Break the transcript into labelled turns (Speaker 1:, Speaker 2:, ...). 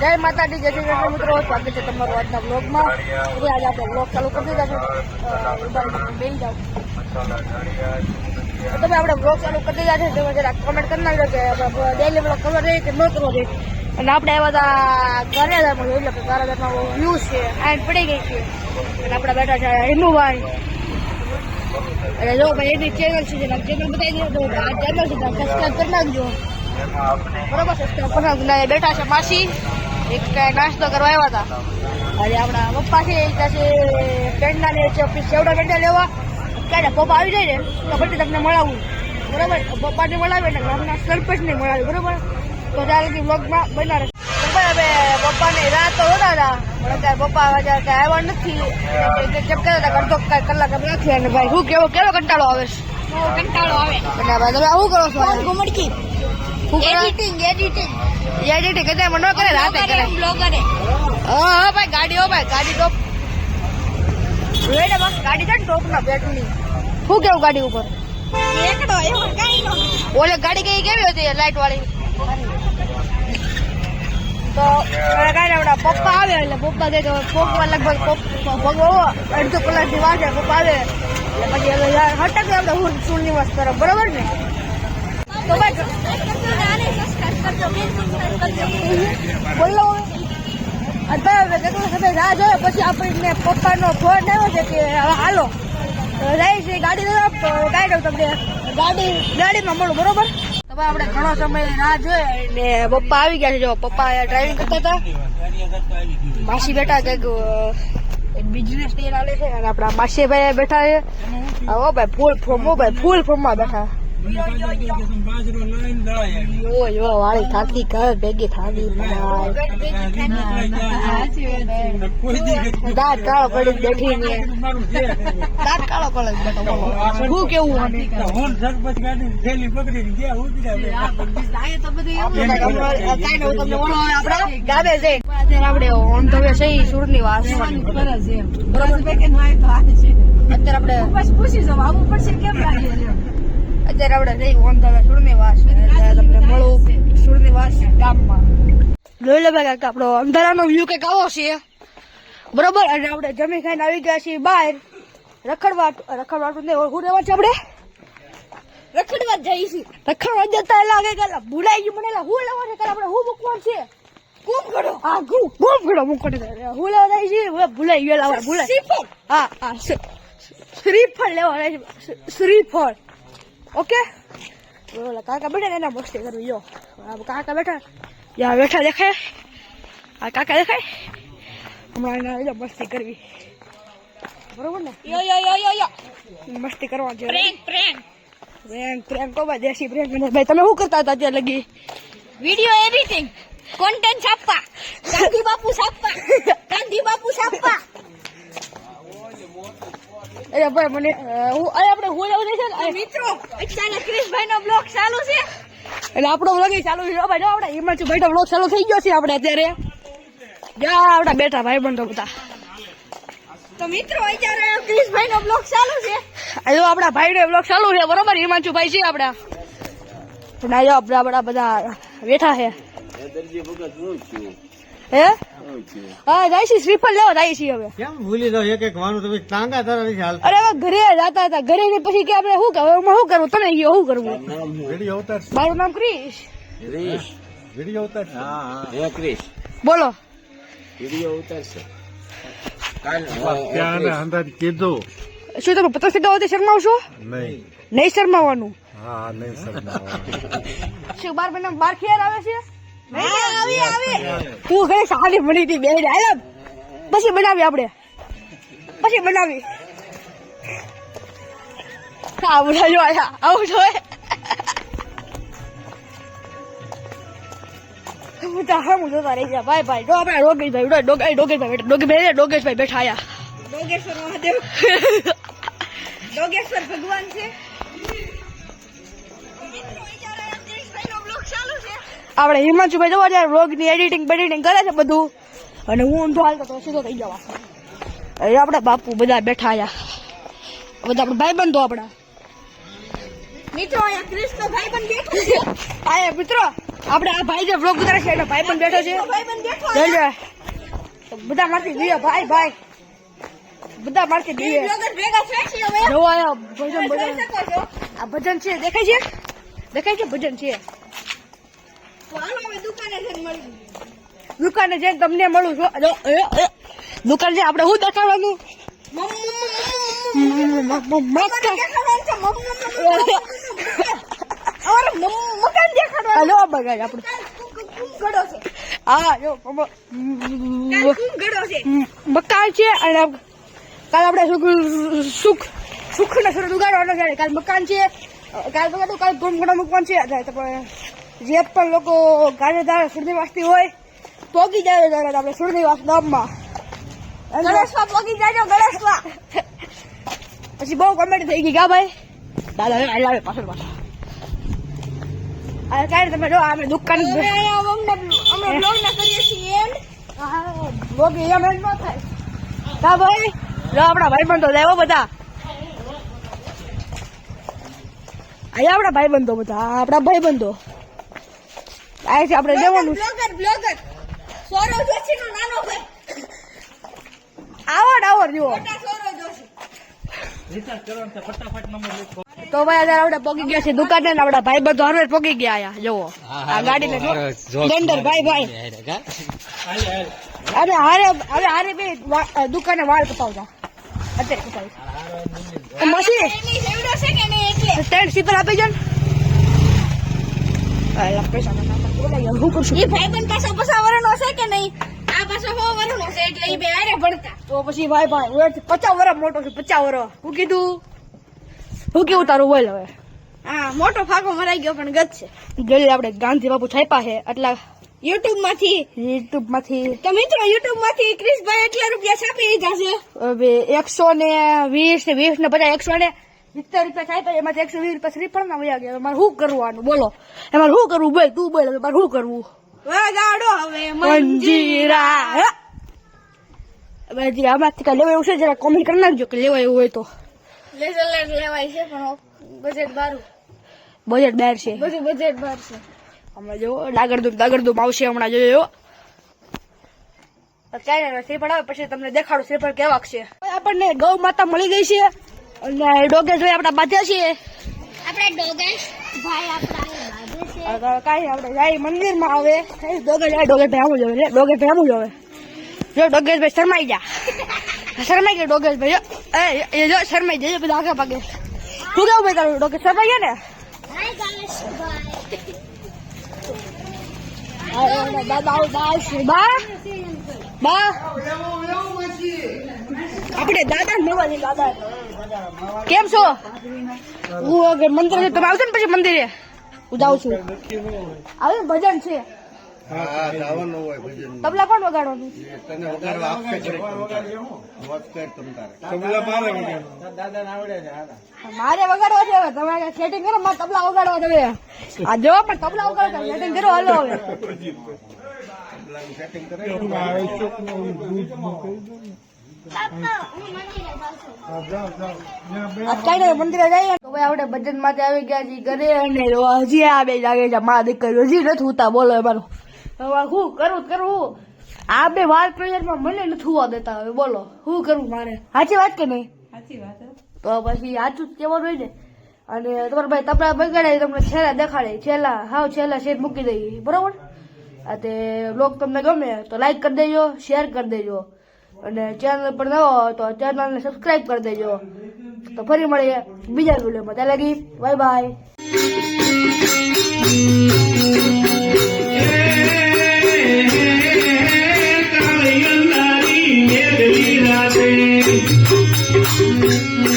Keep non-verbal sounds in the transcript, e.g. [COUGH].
Speaker 1: જય માતાજી, જય શ્રી મિત્રો. સ્વાગત છે તમારું આજના બ્લોગમાં આજે આપણે બ્લોગ ચાલુ કરી દીધા છે તમે આપણે બ્લોગ ચાલુ કરી દીધા છે. તમે જરા કમેન્ટ કરી નાખજો કે ડેલી બ્લોગ કરવો જોઈએ કે ન કરવો જોઈએ. અને આપણે આવ્યા હતા હજારમાં જોઈ લો કે ગારેદારમાં વ્યૂઝ છે આઈન પડી ગઈ છે. અને આપણે બેઠા છે હિમુભાઈ અને જો ભાઈ એની ચેનલ છે, જેના ચેનલ બતાવી તો આ ચેનલ છે સબસ્ક્રાઈબ કરી નાખજો. બરોબર સબસ્ક્રાઈબ કરી નાખજો. બેઠા છે માસી. એક નાસ્તો કરવા આવ્યા હતા. આજે આપણા પપ્પા છે એ ત્યાં પેંડા ને સેવડા પેંડા લેવા. ક્યારે પપ્પા આવી જાય ને તો પછી તમને મળાવું. બરોબર? પપ્પાને મળાવે ને ગામના સરપંચને મળાવે બરોબર? તો ત્યારે બ્લોગમાં બના રહે બરોબર હવે પપ્પાની રાત તો હોતા હતા પણ અત્યારે પપ્પા આજે કાંઈ આવ્યા નથી. કેમ કહેતા હતા અડધો કાંઈ કલાક અમે નથી અને ભાઈ શું કેવો કેવો કંટાળો આવે
Speaker 2: કંટાળો આવે.
Speaker 1: અને ભાઈ તમે આવું કરો છો?
Speaker 2: ઘુમડકી
Speaker 1: શું
Speaker 2: એડિટિંગ એડિટિંગ
Speaker 1: એડિટિંગ કદાચ મને ન કરે રાતે કરે
Speaker 2: બ્લોગરે
Speaker 1: હા હા ભાઈ ગાડી હો ભાઈ ગાડી ટોપ જોઈને બસ ગાડી છે ને ટોપના પેટની શું કેવું ગાડી ઉપર
Speaker 2: એકડો એવું કઈ નો
Speaker 1: ઓલે ગાડી કઈ કેવી હતી લાઈટ વાળી તો હવે કાંઈ નહીં, આપણા પપ્પા આવે એટલે પપ્પા દે તો પપ્પા લગભગ પપ્પા ભગવો અડધો કલાકની વાર છે પપ્પા આવે એટલે પછી હવે યાર હટકે આપણે હું સુનિવાસ તરફ બરોબર ને તો ભાઈ બોલો અત્યારે કેટલો જોયો પછી આપણને પપ્પાનો ફોન આવ્યો છે કે હવે હાલો છે. ગાડી તો દઉં તમને ગાડી ગાડીમાં મળું બરોબર તો આપણે ઘણો સમય રાહ જોઈએ ને પપ્પા આવી ગયા છે જો પપ્પા ડ્રાઇવિંગ કરતા હતા માસી બેઠા કંઈક બિઝનેસ ડે ચાલે છે અને આપણા માસી ભાઈ બેઠા છે ઓ ભાઈ ફૂલ ફોર્મ ભાઈ ફૂલ ફોર્મમાં બેઠા. યો યો વાળી થાકી કર ભેગી થાકી દાંત કાળો પડી બેઠી ને દાંત કાળો પડી બેઠો બોલો શું કેવું આને કાંઈ નવું તમને બોલો હવે આપણે ગામે જઈ અત્યારે આપણે ઓન ધ વે છે સુરની વાત અત્યારે આપણે અત્યારે આપણે જઈ ઓન ધ સુરની વાસ તમને મળું સુરની વાસ ગામમાં. જોઈ લે ભાઈ કાકા આપણો અંધારાનો વ્યૂ કંઈક આવો છે. બરોબર? અને આપણે જમી ખાઈને આવી ગયા છીએ બહાર. રખડવાટ રખડવાટ ને શું રહેવા છે આપણે?
Speaker 2: રખડવા જઈશું છે
Speaker 1: રખડવા જતા લાગે કે ભૂલાઈ ગયું મને હું લેવા છે? કે આપણે હું મૂકવાનું છે?
Speaker 2: કુમ કરો.
Speaker 1: હા ગુમ કોમ ગડો મૂકવાનો હું લેવા જાય છે? હવે ભૂલાઈ ગયો ભૂલાઈ. હા હા શ્રીફળ લેવા શ્રીફળ. ઓકે? ઓલા કાકા બેઠા ને એના મસ્તી કરવી જો. કાકા બેઠા યા બેઠા દેખાય? આ કાકા દેખાય? હમણાં એના જો મસ્તી કરવી. બરોબર ને?
Speaker 2: યો યો યો યો યો.
Speaker 1: મસ્તી કરવા જો
Speaker 2: પ્રેન્ક પ્રેન્ક
Speaker 1: પ્રેમ પ્રેમ કો ભાઈ દેશી પ્રેમ મને ભાઈ તમે શું કરતા હતા ત્યાં લગી?
Speaker 2: વિડિયો એડિટિંગ કોન્ટેન્ટ છાપવા. [LAUGHS] ગાંધી બાપુ છાપવા. ગાંધી બાપુ છાપવા.
Speaker 1: અરે ભાઈ મને હું અરે આપણે હું લેવા છે ને?
Speaker 2: મિત્રો અત્યારે ક્રિશભાઈ નો બ્લોગ ચાલુ છે.
Speaker 1: એટલે આપણો બ્લોગ ચાલુ છે. ભાઈ જો આપણે હિમાચલ ભાઈ બ્લોગ ચાલુ થઈ ગયો છે આપણે અત્યારે. જા આપણા બેઠા ભાઈ બંધો. બધા
Speaker 2: તો મિત્રો અત્યારે ક્રિશભાઈ નો બ્લોગ ચાલુ છે.
Speaker 1: આ જો આપણા ભાઈનો બ્લોગ ચાલુ છે. બરોબર હિમાંચુ ભાઈ છે આપણા. ના જો આપણા બધા બેઠા છે? હે? હા જાય છે શ્રીફળ લેવા જાય છે હવે.
Speaker 3: કેમ ભૂલી જાવ એક એક વાનું તમે ટાંગા તારા નથી હાલતા.
Speaker 1: અરે હવે ઘરે જતા હતા ઘરે ને પછી કે આપણે શું કરવું હું શું કરવું તમે કયો શું કરવું મારું નામ ક્રિશ.
Speaker 3: વીડિયો ઉતાર
Speaker 4: હા હા. ક્રિશ.
Speaker 1: બોલો.
Speaker 4: વીડિયો ઉતારશે
Speaker 3: અંદર કીધું.
Speaker 1: શું તમે પતંગ ચગાવવાથી શરમાવશો?
Speaker 3: નહીં.
Speaker 1: નહીં શરમાવાનું.
Speaker 3: હા નહીં
Speaker 1: શું બાર મહિના બાર ખેર આવે છે?
Speaker 2: આવી આવી.
Speaker 1: હું ઘરે સારી બની હતી બે આયા પછી બનાવી આપણે. પછી બનાવી. જો આયા આવું જોઈએ હું તો હા હું જોતા રહી ગયા ભાઈ ભાઈ આપણે ડો- ડોગ- ડોગેશભાઈ બેઠા ડોગેશભાઈ ડોગેશભાઈ બેઠા આયા.
Speaker 2: ડોગેશ્વર મહાદેવ. [LAUGHS] ડોગેશ્વર ભગવાન છે.
Speaker 1: આપણે હિમાંશુભાઈ જોવા જાય વ્લોગની એડિટિંગ બેડિટિંગ કરે છે બધું. અને હું ઊંધો હાલતો તો સીધો થઈ જવા. એ આપણા બાપુ બધા બેઠા આયા. બધા આપણે ભાઈ બંધો આપણા.
Speaker 2: મિત્રો અહીંયા ક્રિસ્તો નો ભાઈ પણ બેઠો છે.
Speaker 1: આયા મિત્રો આપણે આ ભાઈ જે વ્લોગ ઉતારે છે એનો ભાઈ પણ બેઠો છે.
Speaker 2: ભાઈબંધ બેઠો
Speaker 1: છે. બધા મારથી જોઈએ ભાઈ ભાઈ. બધા મારથી
Speaker 2: જોઈએ. ભેગા છે હવે
Speaker 1: જોવો ભજન ભજન. આ ભજન છે દેખાય છે? દેખાય છે ભજન છે?
Speaker 2: દુકાને જઈને
Speaker 1: તમને મળું છું. દુકાન છે આપણે શું દેખાડવાનું
Speaker 2: મકાન છે.
Speaker 1: અને કાલ આપણે સુખ સુખ સુખ ને સુરત ઉગાડવાનો છે કાલ મકાન છે. કાલ બગાડું કાલ ગુમ ઘણા મૂકવાનું છે તો પણ લોકો પણ લોકો સુરની વાસતી હોય પોગી જાય ત્યારે આપણે સુરદેવાસ ગામમાં. અને
Speaker 2: ગણેશમાં પોગી જાજો ગણેશમાં
Speaker 1: પછી બહુ કોમેડી થઈ ગઈ ગા ભાઈ. દાદા હવે લાવે પાછળ પાછળ. અરે કાંઈ તમે જો અમે દુકાન
Speaker 2: અમે બ્લોગ ના કરીએ છીએ એમ.
Speaker 1: બોગી એમ એમ ન થાય. કા ભાઈ જો આપણા ભાઈ બંધો લેવો બધા. અહીંયા આપણા ભાઈ બંધો બધા આપણા ભાઈ ભાઈબંધો. આ છે આપણે લેવાનું
Speaker 2: બ્લોગર બ્લોગર. સૌરવ જોશી નો નાનો ભાઈ?
Speaker 1: આવડ આવડ જુઓ.
Speaker 2: મોટા સૌરવ જોશી.
Speaker 1: તો ભાઈ અત્યારે આપણે પોકી ગયા છે દુકાને ને ભાઈ બધો હરવે પોગી ગયા આયા જુઓ. આ ગાડીને જો સ્પ્લેન્ડર ભાઈ ભાઈ. અરે હારે હવે હારે બે વા- દુકાને વાળ કપાવતા અત્યારે કપાવી. મશીન.
Speaker 2: એની સેવડો છે કે નહીં એટલે?
Speaker 1: સ્ટેન્ડ સીપર આપી ને. અલા, પૈસા યાર, હું કરશું
Speaker 2: એ પાછો છે કે નહીં? આ પાછો હો વરણો છે એટલે એ બે હારે ભણતા.
Speaker 1: તો પછી ભાઈ ભાઈ હું પચાસ વર્ષ મોટો છે પચાસ વર્ષ હું કીધું? હું કેવું તારું બોલ હવે.
Speaker 2: હા મોટો ફાકો મરાઈ ગયો પણ ગત છે.
Speaker 1: જોઈ આપણે ગાંધી બાપુ છાપ્યા છે એટલા યુટ્યુબમાંથી યુટ્યુબમાંથી
Speaker 2: તો મિત્રો યુટ્યુબમાંથી ક્રિશભાઈ એટલા રૂપિયા છાપી દીધા છે.
Speaker 1: હવે એકસો ને વીસ ને વીસ ને પચાસ એકસો ને સિત્તેર રૂપિયા છાપ્યા એમાંથી એકસો વીસ રૂપિયા શ્રીફળ ના વયા ગયા મારે શું કરવાનું? બોલો. એમાં શું કરવું? બોલ તું બોલ મારે શું કરવું?
Speaker 2: વગાડો હવે
Speaker 1: મંજીરા. હે? આમાંથી કાંઈ લેવા એવું છે? જરા કોમેન્ટ કરી નાખજો કે લેવા એવું હોય તો.
Speaker 2: લેઝર લાઈટ લેવાય છે પણ બજેટ બારું.
Speaker 1: બજેટ બેર છે.
Speaker 2: બધું બજેટ બાર છે.
Speaker 1: હમણાં જો ડાગરદુમ ડાગરદુમ આવશે હમણાં જોયો ક્યારે શ્રીફળ આવે પછી તમને દેખાડું શ્રીફળ કેવાક છે. આપણને ગૌ માતા મળી ગઈ છે. અને ડોગેશ ભાઈ આપણા બાધ્યા છીએ.
Speaker 2: આપણે ડોગેશ ભાઈ આપણા બાજુ છે.
Speaker 1: હવે કાંઈ આપણે જાય મંદિરમાં આવે. કઈ ડોગેશ જાય ડોગેશ ભાઈ આવું જ હવે ડોગેશ ભાઈ આવું જ હવે જો ડોગેશ ભાઈ શરમાઈ જા શરમાઈ ગયા ડોગેશ ભાઈ જો. એ એ જો શરમાઈ જાય બધા આગા પાગે શું કેવું ભાઈ તારું ડોગેશ શરમાઈ ગયા ને?
Speaker 2: હાય ગણેશ ભાઈ
Speaker 1: દાદા બા બા બા આપણે દાદા મળવા જઈએ દાદા. કેમ છો? હું મંદિર તમે આવશો ને પછી મંદિરે. હું જાઉં છું. આવે ભજન છે. તબલા કોણ વગાડવાનું. મારે વગાડવા છે હવે. તમે સેટિંગ કરો મારે તબલા વગાડવા તમે આ જો, પણ તબલા વગાડો સેટિંગ કરો હાલો હવે. અત્યારે મંદિરે જઈએ તો ભાઈ આપણે ભજન માટે આવી ગયા છીએ ઘરે અને હજી આ બે જાગે છે મા દીકરી હજી નથી ઉતા બોલો મારો હવે શું કરું કરું આ બે વાર પ્રેશરમાં મને નથી હોવા દેતા હવે બોલો શું કરવું મારે સાચી વાત કે નહીં તો પછી સાચું જ કહેવાનું હોય ને અને તમારા ભાઈ તપડા બગાડે તમને છેલ્લા દેખાડે છેલ્લા હાવ છેલ્લા શેર મૂકી દઈએ બરોબર તે બ્લોગ તમને ગમે તો લાઈક કરી દેજો શેર કરી દેજો અને ચેનલ પર નવો હોય તો ચેનલને સબસ્ક્રાઈબ કરી દેજો. તો ફરી મળીએ બીજા વિડીયોમાં. ત્યાં લગી બાય બાય Thank you.